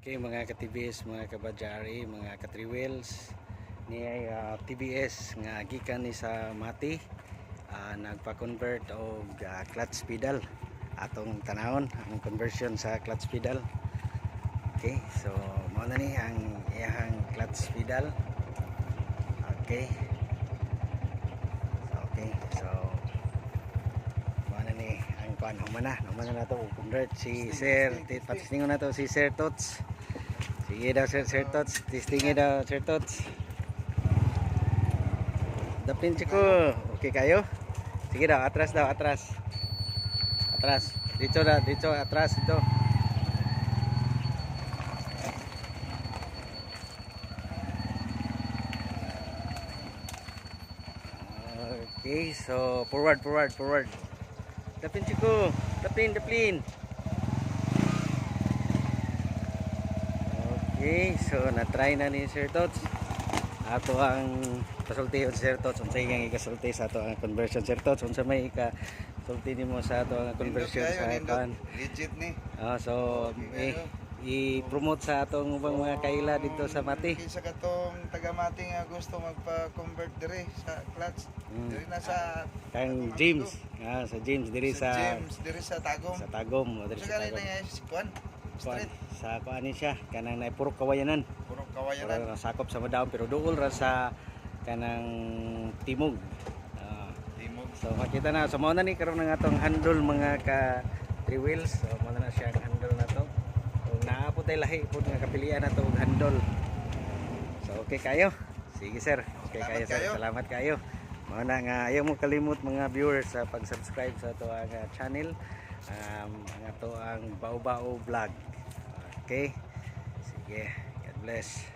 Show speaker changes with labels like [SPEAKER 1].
[SPEAKER 1] Okay mga ka-TBS, mga kabadjari, mga ka-3wheels ni uh, TBS nga gikan ni sa Mati ah, nagpa-convert og ah, clutch pedal. Atong tanawon ang conversion sa clutch pedal. Okay so mao na ni ang iyahang clutch pedal. Okay. So, okay so mao na ni ang kuan humana humana na to convert si Sir patistingon na to si Sir Tots sige daw Sir Sir Tots tistingin daw Sir Tots Dapin ko. Okay kayo? Sige daw, atras daw, atras. Atras. Dito na, dito, atras dito. Okay, so forward, forward, forward. Dapin ko. Dapin, dapin. Okay, so na-try na ni Sir Tots ato ang pasulti on Sir Tots unsay nga ikasulti sa ato ang conversion Sir Tots unsa may ika sulti nimo sa ato ang conversion sa kan
[SPEAKER 2] Legit ni.
[SPEAKER 1] ah so
[SPEAKER 2] Okay
[SPEAKER 1] eh, i-promote sa atong ubang mga kaila dito sa Mati
[SPEAKER 2] Kisa katong taga-mati nga gusto magpa-convert dire sa clutch.
[SPEAKER 1] Mm.
[SPEAKER 2] Dire na sa
[SPEAKER 1] kang James ah sa James diri sa
[SPEAKER 2] James, dire sa Tagum.
[SPEAKER 1] sa Tagom o diri
[SPEAKER 2] Sa
[SPEAKER 1] sa
[SPEAKER 2] kanina
[SPEAKER 1] Tagom
[SPEAKER 2] nga si Kwan. Street.
[SPEAKER 1] sa kuan ni siya kanang na puro kawayanan
[SPEAKER 2] Puro
[SPEAKER 1] Puro
[SPEAKER 2] kawayanan.
[SPEAKER 1] na sakop sa Madaon pero duol ra sa kanang timog Ah,
[SPEAKER 2] Timog.
[SPEAKER 1] So makita na, so mao na ni karon nga atong handle mga ka three wheels. So mao na siya ang handle na to. So naapot tay lahi pud nga kapilian na to og handle. So okay kayo. Sige sir. Okay
[SPEAKER 2] Salamat
[SPEAKER 1] kayo, sir.
[SPEAKER 2] kayo.
[SPEAKER 1] Salamat kayo. Mao na nga ayaw mo kalimot mga viewers sa pag-subscribe sa ato ang ah, channel. Um, ang ato ang Bao Bao Vlog. Okay. Sige. God bless.